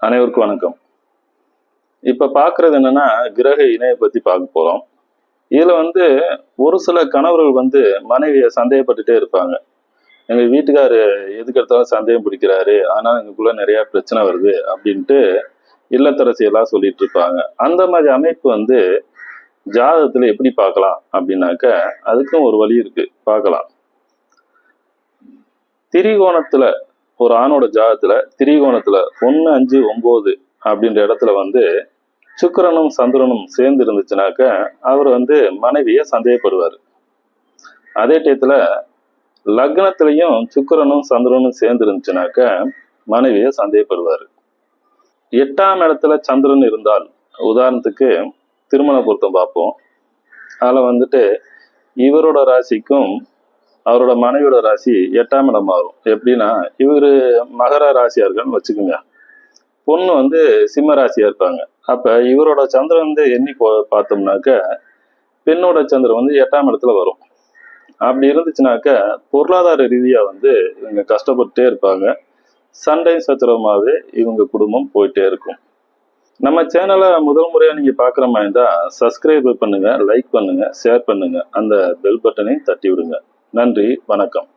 அனைவருக்கும் வணக்கம். இப்ப பார்க்குறது என்னன்னா கிரக இணையை பத்தி பார்க்க போறோம். இதுல வந்து ஒரு சில கணவர்கள் வந்து மனைவியை சந்தேகப்பட்டுட்டே இருப்பாங்க. எங்க வீட்டுக்காரு எதுக்கு எடுத்தாலும் சந்தேகம் பிடிக்கிறாரு ஆனால் எங்களுக்குள்ள நிறைய பிரச்சனை வருது அப்படின்ட்டு இல்லத்தரசி எல்லாம் சொல்லிட்டு இருப்பாங்க. அந்த மாதிரி அமைப்பு வந்து ஜாதகத்துல எப்படி பார்க்கலாம் அப்படின்னாக்க அதுக்கும் ஒரு வழி இருக்கு. பார்க்கலாம். திரிகோணத்துல ஒரு ஆணோட ஜாதத்துல திரிகோணத்துல ஒன்னு அஞ்சு ஒன்பது அப்படின்ற இடத்துல வந்து சுக்கிரனும் சந்திரனும் சேர்ந்து இருந்துச்சுனாக்க அவர் வந்து மனைவியை சந்தேகப்படுவார். அதே டயத்துல லக்னத்திலையும் சுக்கிரனும் சந்திரனும் சேர்ந்து இருந்துச்சுனாக்க மனைவியை சந்தேகப்படுவார். எட்டாம் இடத்துல சந்திரன் இருந்தால் உதாரணத்துக்கு திருமண பொருத்தம் பார்ப்போம். அதில் வந்துட்டு இவரோட ராசிக்கும் அவரோட மனைவியோட ராசி எட்டாம் இடம் மாறும் எப்படின்னா இவர் மகர ராசியா இருக்கான்னு வச்சுக்கோங்க. பொண்ணு வந்து சிம்ம ராசியா இருப்பாங்க. அப்ப இவரோட சந்திரன் வந்து எண்ணி போ- பார்த்தோம்னாக்க பெண்ணோட சந்திரன் வந்து எட்டாம் இடத்துல வரும். அப்படி இருந்துச்சுனாக்க பொருளாதார ரீதியா வந்து இவங்க கஷ்டப்பட்டுட்டே இருப்பாங்க. சண்டை சச்சரவமாவே இவங்க குடும்பம் போயிட்டே இருக்கும். நம்ம சேனலை முதல் முறையாக நீங்கள் பார்க்குற மாதிரி இருந்தா சப்ஸ்கிரைப் பண்ணுங்கள் லைக் பண்ணுங்கள் ஷேர் பண்ணுங்கள் அந்த பெல் பட்டனையும் தட்டி விடுங்க. நன்றி வணக்கம்.